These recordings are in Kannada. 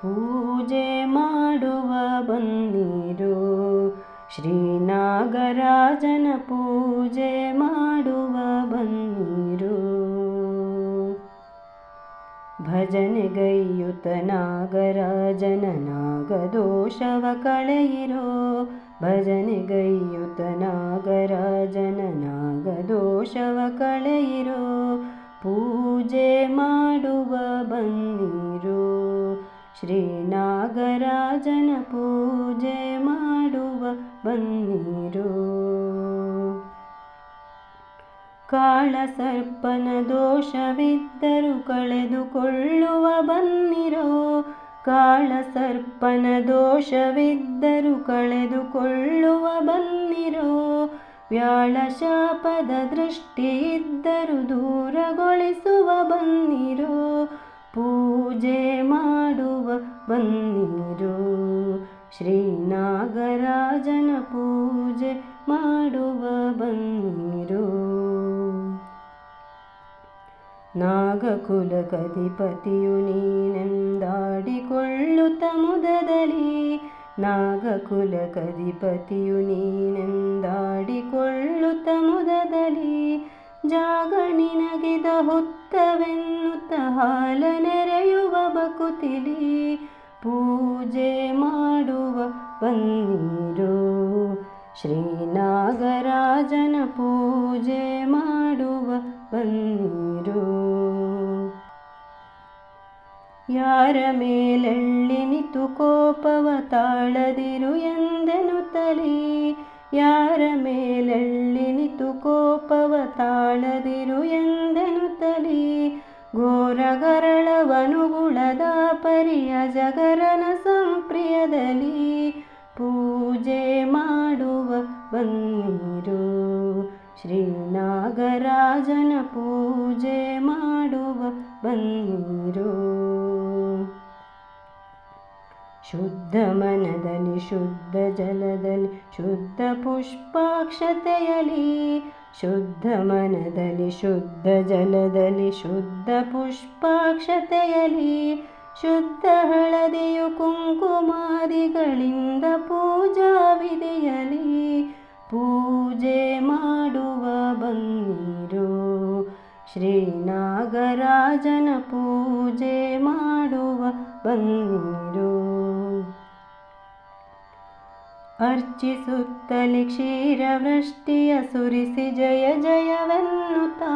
ಪೂಜೆ ಮಾಡುವ ಬನ್ನಿರು ಶ್ರೀನಾಗರಾಜನ ಪೂಜೆ ಮಾಡುವ ಬನ್ನಿರು ಭಜನೆಗೈಯುತ ನಾಗರಾಜನ ನಾಗದೋಷವ ಕಳೆಯಿರೋ ಭಜನೆಗೈಯುತ ನಾಗರಾಜನ ಶ್ರೀನಾಗರಾಜನ ಪೂಜೆ ಮಾಡುವ ಬನ್ನಿರು. ಕಾಳಸರ್ಪನ ದೋಷವಿದ್ದರು ಕಳೆದುಕೊಳ್ಳುವ ಬನ್ನಿರೋ. ಕಾಳಸರ್ಪನ ದೋಷವಿದ್ದರು ಕಳೆದುಕೊಳ್ಳುವ ಬನ್ನಿರೋ. ವ್ಯಾಳ ಶಾಪದ ದೃಷ್ಟಿ ಇದ್ದರು ದೂರಗೊಳಿಸುವ ಬನ್ನಿರೋ. ಪೂಜೆ ಮಾಡುವ ಬನ್ನಿರೋ ಶ್ರೀನಾಗರಾಜನ ಪೂಜೆ ಮಾಡುವ ಬನ್ನಿರು ನಾಗಕುಲ ಕಧಿಪತಿಯು ನೀನೆಂದಾಡಿಕೊಳ್ಳುತ್ತ ಮುದದಲ್ಲಿ. ನಾಗಕುಲ ಕಧಿಪತಿಯು ನೀನೆಂದಾಡಿಕೊಳ್ಳುತ್ತ ಮುದದಲ್ಲಿ. ಜಾಗ ನಿನಗಿದ ಹೊತ್ತವೆನ್ನುತ್ತ ಹಾಲ ನೆರೆಯುವ ಬಕುತಿಲಿ. ಪೂಜೆ ಮಾಡುವ ಬನ್ನಿರು. ಶ್ರೀನಾಗರಾಜನ ಪೂಜೆ ಮಾಡುವ ಬನ್ನಿರು. ಯಾರ ಮೇಲೆಳ್ಳಿನಿತು ಕೋಪವ ತಾಳದಿರು ಎಂದೆನು ತಲಿ. ಯಾರ ಮೇಲೆಳ್ಳಿನಿತು ಕೋಪವ ತಾಳದಿರು ಎಂದೆನು ತಲಿ. ಘೋರಗರಳವನುಗುಳದ ಪರಿಯ ಜಗರನ ಸಂಪ್ರಿಯದಲ್ಲಿ ಪೂಜೆ ಮಾಡುವ ಬನ್ನಿರು ಶ್ರೀನಾಗರಾಜನ ಪೂಜೆ ಮಾಡುವ ಬನ್ನಿರು ಶುದ್ಧ ಮನದಲ್ಲಿ ಶುದ್ಧ ಜಲದಲ್ಲಿ ಶುದ್ಧ ಪುಷ್ಪಾಕ್ಷತೆಯಲಿ ಶುದ್ಧ ಮನದಲ್ಲಿ ಶುದ್ಧ ಜಲದಲ್ಲಿ ಶುದ್ಧ ಪುಷ್ಪಾಕ್ಷತೆಯಲಿ ಶುದ್ಧ ಹಳದಿಯು ಕುಂಕುಮಾದಿಗಳಿಂದ ಪೂಜಾ ವಿಧಿಯಲಿ ಪೂಜೆ ಮಾಡುವ ಬನ್ನಿರು, ಶ್ರೀನಾಗರಾಜನ ಪೂಜೆ ಮಾಡುವ ಬನ್ನಿರು. ಅರ್ಚಿಸುತ್ತಲಿ ಕ್ಷೀರವೃಷ್ಟಿಯ ಸುರಿಸಿ ಜಯ ಜಯವೆನ್ನುತ್ತಾ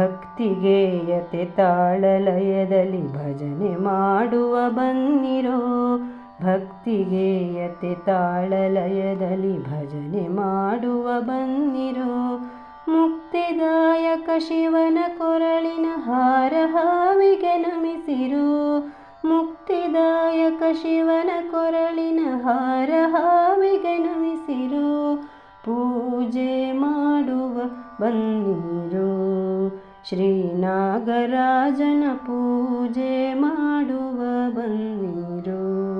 ಭಕ್ತಿಗೇಯತೆ ತಾಳಲಯದಲ್ಲಿ ಭಜನೆ ಮಾಡುವ ಬನ್ನಿರೋ. ಭಕ್ತಿಗೇಯತೆ ತಾಳಲಯದಲ್ಲಿ ಭಜನೆ ಮಾಡುವ ಬನ್ನಿರೋ. ಮುಕ್ತಿದಾಯಕ ಶಿವನ ಕೊರಳಿನ ಹಾರ ಹಾವಿಗೆ ನಮಿಸಿರು. ಮುಕ್ತಿದಾಯಕ ಶಿವನ ಕೊರಳಿನ ಹಾರ ಹಾವಿಗೆ ನಮಿಸಿರು. ಪೂಜೆ ಮಾಡುವ ಬನ್ನಿರು. ಶ್ರೀನಾಗರಾಜನ ಪೂಜೆ ಮಾಡುವ ಬನ್ನಿರು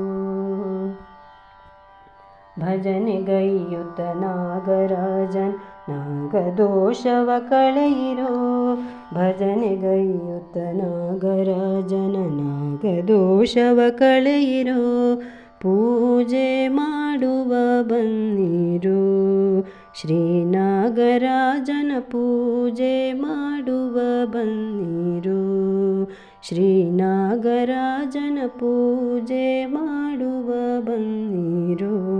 ಭಜನೆಗೈಯುತ ನಾಗರಾಜನ್, ನಾಗದೋಷವ ಕಳೆಯಿರೋ. ಭಜನೆಗೈಯುತ ನಾಗರಾಜನ, ನಾಗದೋಷವ ಕಳೆಯಿರೋ. ಪೂಜೆ ಮಾಡುವ ಬನ್ನಿರು ಶ್ರೀನಾಗರಾಜನ ಪೂಜೆ ಮಾಡುವ ಬನ್ನಿರು? ಶ್ರೀನಾಗರಾಜನ ಪೂಜೆ ಮಾಡುವ ಬನ್ನಿರು.